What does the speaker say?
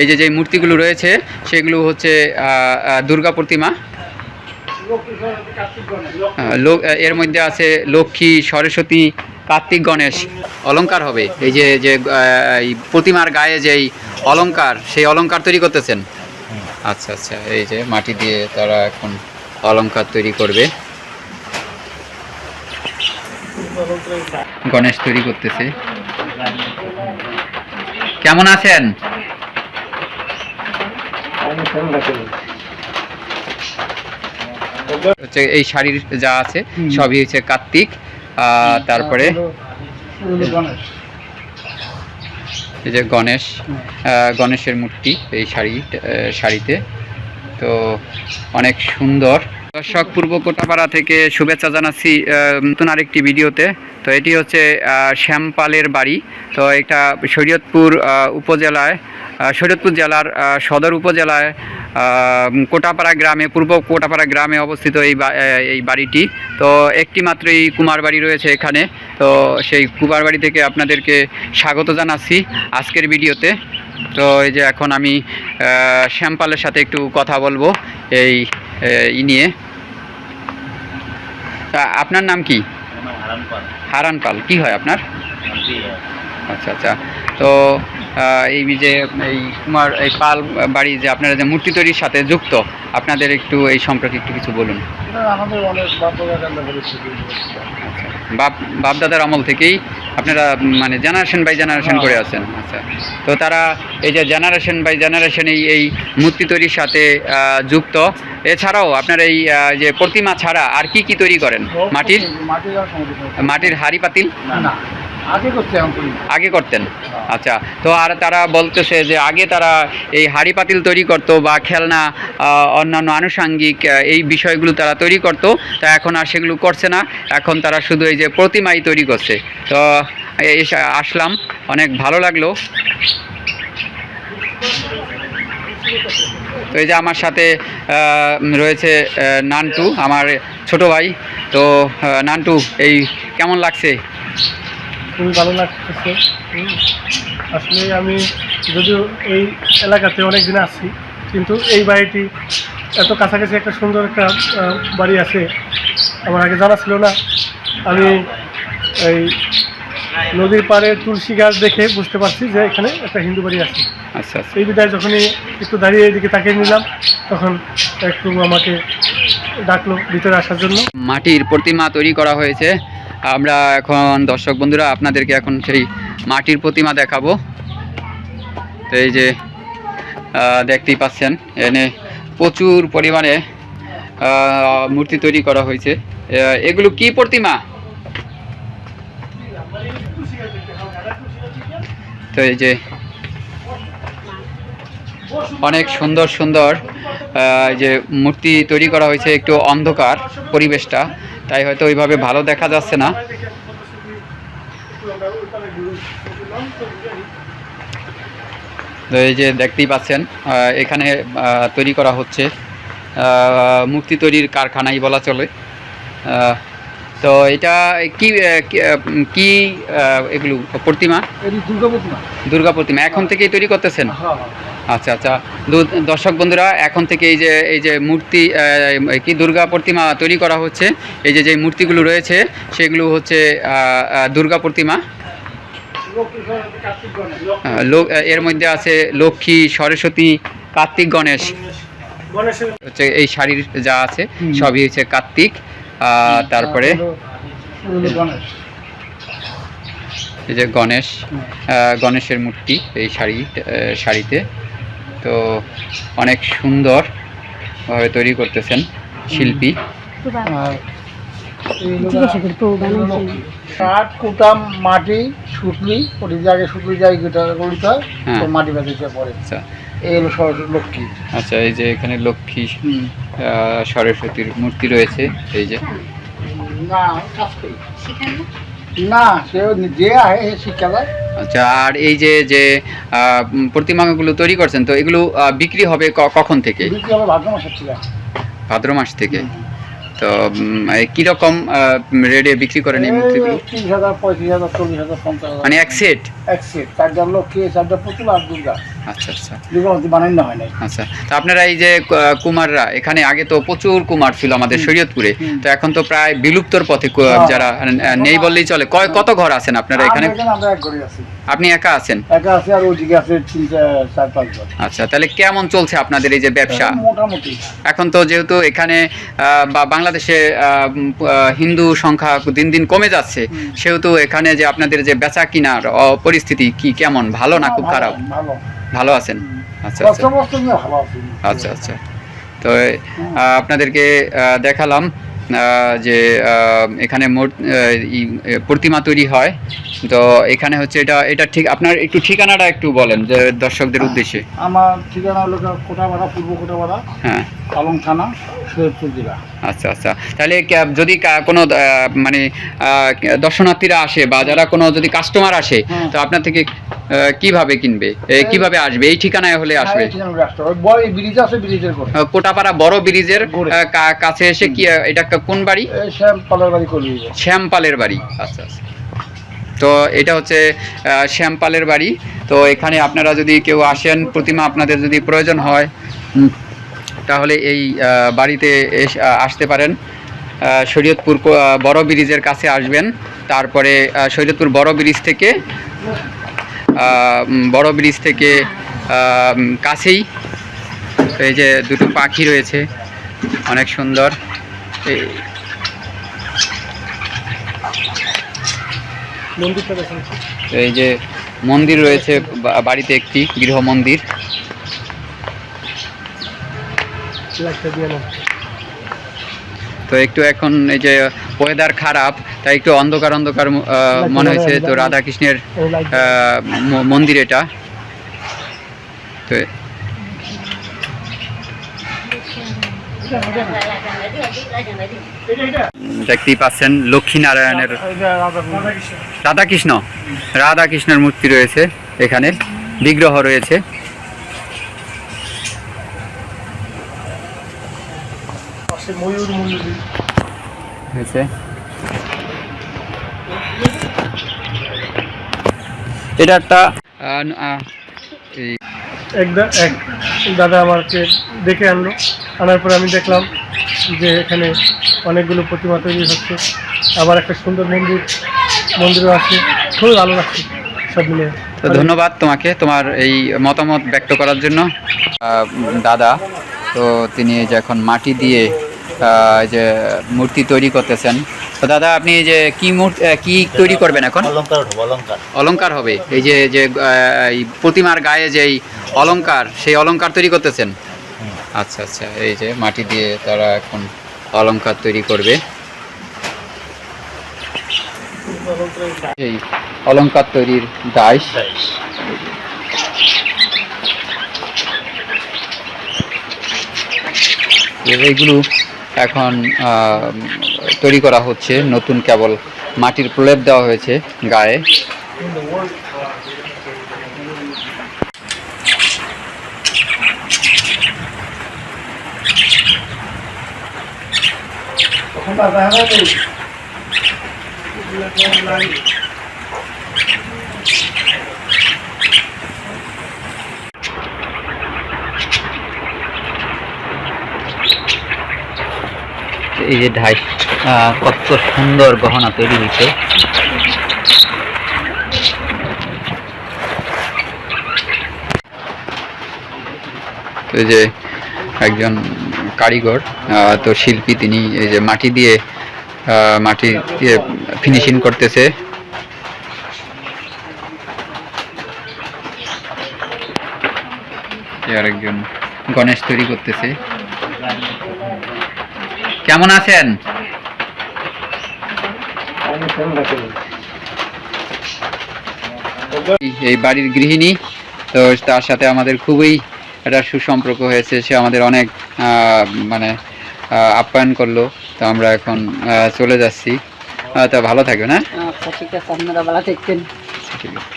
এই যে যে মূর্তিগুলো রয়েছে, সেগুলো হচ্ছে দুর্গা প্রতিমা। এর মধ্যে আছে লক্ষ্মী, সরস্বতী, কার্তিক গণেশ অলঙ্কার হবে। এই যে যে প্রতিমার গায়ে যেই অলঙ্কার সেই অলংকার তৈরি করতেছেন। আচ্ছা আচ্ছা এই যে মাটি দিয়ে তারা এখন অলঙ্কার তৈরি করবে। গণেশ তৈরি করতেছে। কেমন আছেন? হচ্ছে এই শাড়ির যা আছে সবই হচ্ছে কার্তিক তারপরে এই যে গণেশ গণেশের মূর্তি এই শাড়ি শাড়িতে। তো অনেক সুন্দর। দর্শক পূর্ব কোটাপাড়া থেকে শুভেচ্ছা জানাচ্ছি নতুন আরেকটি ভিডিওতে। তো এটি হচ্ছে আহ, শ্যামপালের বাড়ি। তো এটা শরীয়তপুর উপজেলায় শরীয়তপুর জেলার সদর উপজেলায় কোটাপাড়া গ্রামে পূর্ব কোটাপাড়া গ্রামে অবস্থিত এই এই বাড়িটি। তো একটি মাত্রই কুমার বাড়ি রয়েছে এখানে। তো সেই কুমার বাড়ি থেকে আপনাদেরকে স্বাগত জানাচ্ছি আজকের ভিডিওতে। তো এই যে এখন আমি শ্যামপালের সাথে একটু কথা বলব এই ই নিয়ে। আপনার নাম কি? হারান পাল কি হয় আপনার? আচ্ছা আচ্ছা। তো এই যে এই কুমার এই পাল বাড়ি যে আপনারা যে মূর্তি তৈরির সাথে যুক্ত আপনাদের একটু এই সম্পর্কে একটু কিছু বলুন। আমাদের অনেক আচ্ছা বাপ বাপ দাদার আমল থেকেই আপনারা মানে জেনারেশন বাই জেনারেশন করে আছেন। আচ্ছা তো তারা এই যে জেনারেশন বাই জেনারেশন এই এই মূর্তি তৈরির সাথে যুক্ত। এছাড়াও আপনার এই যে প্রতিমা ছাড়া আর কি কি তৈরি করেন? মাটির? মাটির হাড়ি পাতিল? না। আগে করতেন? আচ্ছা তো আর তারা বলতেছে যে আগে তারা এই হাড়ি পাতিল তৈরি করতো বা খেলনা অন্যান্য আনুষাঙ্গিক এই বিষয়গুলো তারা তৈরি করতো, তা এখন আর সেগুলো করছে না। এখন তারা শুধু এই যে প্রতিমাই তৈরি করছে। তো আসলাম, অনেক ভালো লাগল। তো এই যে আমার সাথে রয়েছে নান্টু, আমার ছোট ভাই। তো নান্টু, এই কেমন লাগছে? খুবই ভালো লাগতেছে। আসলে আমি যদিও এই এলাকাতে অনেক দিন আছি কিন্তু এই বাড়িটি এত কাছাকাছি একটা সুন্দর একটা বাড়ি আছে আমার আগে জানা ছিল না। আমি এই নদীর পাড়ে তুলসী গাছ দেখে বুঝতে পারছি যে এখানে একটা হিন্দু বাড়ি আছে। আচ্ছা আচ্ছা। এই বিদায় যখনই একটু দাঁড়িয়ে এদিকে তাকিয়ে নিলাম তখন একটু আমাকে ডাকলো ভিতরে আসার জন্য। মাটির প্রতিমা তৈরি করা হয়েছে। আমরা এখন, দর্শক বন্ধুরা, আপনাদেরকে এখন সেই মাটির প্রতিমা দেখাবো। তো এই যে দেখতেই পাচ্ছেন, এনে প্রচুর পরিমাণে মূর্তি তৈরি করা হয়েছে। এগুলো কি প্রতিমা? তো এই যে অনেক সুন্দর সুন্দর যে মূর্তি তৈরি করা হয়েছে একটু অন্ধকার পরিবেশটা, তাই হয়তো ওইভাবে ভালো দেখা যাচ্ছে না। এই যে দেখতেই পাচ্ছেন এখানে তৈরি করা হচ্ছে মূর্তি তৈরির কারখানাই বলা চলে। তো এটা কি কি- এগুলো প্রতিমা? এটি দুর্গাপতি দুর্গা প্রতিমা এখন থেকেই তৈরি করতেছেন? হ্যাঁ আচ্ছা আচ্ছা। দর্শক বন্ধুরা এখন থেকে এই যে এই যে মূর্তি কি দুর্গা প্রতিমা তৈরি করা হচ্ছে এই যে যে মূর্তিগুলো রয়েছে সেগুলো হচ্ছে দুর্গা প্রতিমা। এর মধ্যে আছে লক্ষ্মী সরস্বতী কার্তিক গণেশ। হচ্ছে এই শাড়ির যা আছে সবই হচ্ছে কার্তিক। তারপরে? গণেশ। এই যে গণেশ গণেশের মূর্তি এই শাড়ি শাড়িতে। তো অনেক সুন্দর ভাবে তৈরি করতেছেন শিল্পী। আর কাঠ কুটাম মাটি শুকলি ওটি জায়গায় শুকলি জায়গায় হয় হ্যাঁ। মাটি বাঁধিতে পড়ে আচ্ছা। এই হলো লক্ষ্মী। আচ্ছা এই যে এখানে লক্ষ্মী সরস্বতীর মূর্তি রয়েছে এই যে। আচ্ছা আর এই যে যে প্রতিমাগুলো তৈরি করছেন তো এগুলো বিক্রি হবে কখন থেকে? ভাদ্র মাস থেকে। তো কীরকম রেটে বিক্রি করেন এই মূর্তিগুলো? মানে এক সেট? এক সেট চারটা লক্ষ্মী চারটা পুতুল আর দুর্গা। আচ্ছা আচ্ছা। দুর্গাবতী বানাই হয় নাই। আচ্ছা তো আপনারা এই যে কুমাররা এখানে আগে তো প্রচুর কুমার ছিল আমাদের শরীয়তপুরে। তো এখন তো প্রায় বিলুপ্তর পথে হ্যাঁ। যারা নেই বললেই চলে। কয় কত ঘর আছেন আপনারা এখানে? আপনি একা আছেন? একা আছে আর ওইদিকে আছে চার- চার পাঁচ ঘর। আচ্ছা তাহলে কেমন চলছে আপনাদের এই যে ব্যবসা? মোটামুটি। এখন তো যেহেতু এখানে আহ, বা বাংলাদেশে হিন্দু সংখ্যা দিন দিন কমে যাচ্ছে সেহেতু এখানে যে আপনাদের যে বেচা কিনার পরিস্থিতি কি কেমন? ভালো না খুব খারাপ? ভালো। ভালো আছেন? আচ্ছা আচ্ছা। আচ্ছা আচ্ছা। তো আপনাদেরকে দেখালাম যে এখানে প্রতিমা তৈরি হয়। তো এখানে হচ্ছে এটা এটা ঠিক আপনার একটু ঠিকানাটা একটু বলেন যে দর্শকদের উদ্দেশ্যে। আমার ঠিকানা হলো কোটাপাড়া পূর্ব কোটাপাড়া হ্যাঁ। আলম থানা সৈয়দপুর জেলা। আচ্ছা আচ্ছা। তাহলে যদি কোনো মানে দর্শনার্থীরা আসে বা যারা কোনো যদি কাস্টমার আসে তো আপনার থেকে কীভাবে কিনবে? কীভাবে আসবে? এই ঠিকানায় হলে আসবে? হ্যাঁ, আহ, কোটাপাড়া বড় ব্রিজের কাছে এসে কি এটা কোন বাড়ি? শ্যাম পালার বাড়ি শ্যামপালের বাড়ি। আচ্ছা আচ্ছা। তো এটা হচ্ছে শ্যামপালের বাড়ি। তো এখানে আপনারা যদি কেউ আসেন প্রতিমা আপনাদের যদি প্রয়োজন হয় তাহলে এই বাড়িতে আসতে পারেন। আহ, শরীয়তপুর বড় ব্রিজের কাছে আসবেন। তারপরে শরীয়তপুর বড় ব্রিজ থেকে বড় ব্রিজ থেকে কাছেই এই যে দুটো পাখি রয়েছে অনেক সুন্দর। এই যে মন্দির রয়েছে বাড়িতে একটি গৃহ মন্দির। তো একটু এখন এই যে ওয়েদার খারাপ, তাই একটু অন্ধকার অন্ধকার মনে হয়েছে তো রাধাকৃষ্ণের মন্দির এটা। তো দেখতেই পাচ্ছেন লক্ষ্মী নারায়ণের রাধাকৃষ্ণ, রাধাকৃষ্ণের মূর্তি রয়েছে এখানে, বিগ্রহ রয়েছে। ময়ূর মন্দির। হয়েছে। এটা একটা এক দাদা আমাকে ডেকে আনলো। আনার পরে আমি দেখলাম যে এখানে অনেকগুলো প্রতিমা তৈরি হচ্ছে। আবার একটা সুন্দর মন্দির মন্দিরও আছে। খুবই ভালো লাগছে সব মিলে তো ধন্যবাদ তোমাকে তোমার এই মতামত ব্যক্ত করার জন্য। আহ, দাদা তো তিনি এই যে এখন মাটি দিয়ে যে মূর্তি তৈরি করতেছেন। তো দাদা আপনি যে কি মূর্তি কি তৈরি করবেন এখন? অলঙ্কার অলঙ্কার হবে। এই যে যে প্রতিমার গায়ে যেই অলংকার সেই অলংকার তৈরি করতেছেন? আচ্ছা আচ্ছা এই যে মাটি দিয়ে তারা এখন অলংকার তৈরি করবে। এই অলংকার তৈরির ডাইস এইগুলো এখন তৈরি করা হচ্ছে নতুন কেবল মাটির প্রলেপ দেওয়া হয়েছে গায়ে। এই যে ঢাই কত সুন্দর গহনা তৈরি হয়েছে। এই যে একজন কারিগর তো শিল্পী, তিনি এই যে মাটি দিয়ে মাটি দিয়ে ফিনিশিং করতেছে। এই আরেকজন গণেশ তৈরি করতেছে। কেমন আছেন? এই- বাড়ির গৃহিণী তো তার সাথে আমাদের খুবই একটা সুসম্পর্ক হয়েছে। সে আমাদের অনেক মানে আপ্যায়ন করল। তো আমরা এখন আহ, চলে যাচ্ছি। তো ভালো থাকবে না আচ্ছা ঠিক আছে আপনারা ভালো থাকবেন। ঠিক আছে।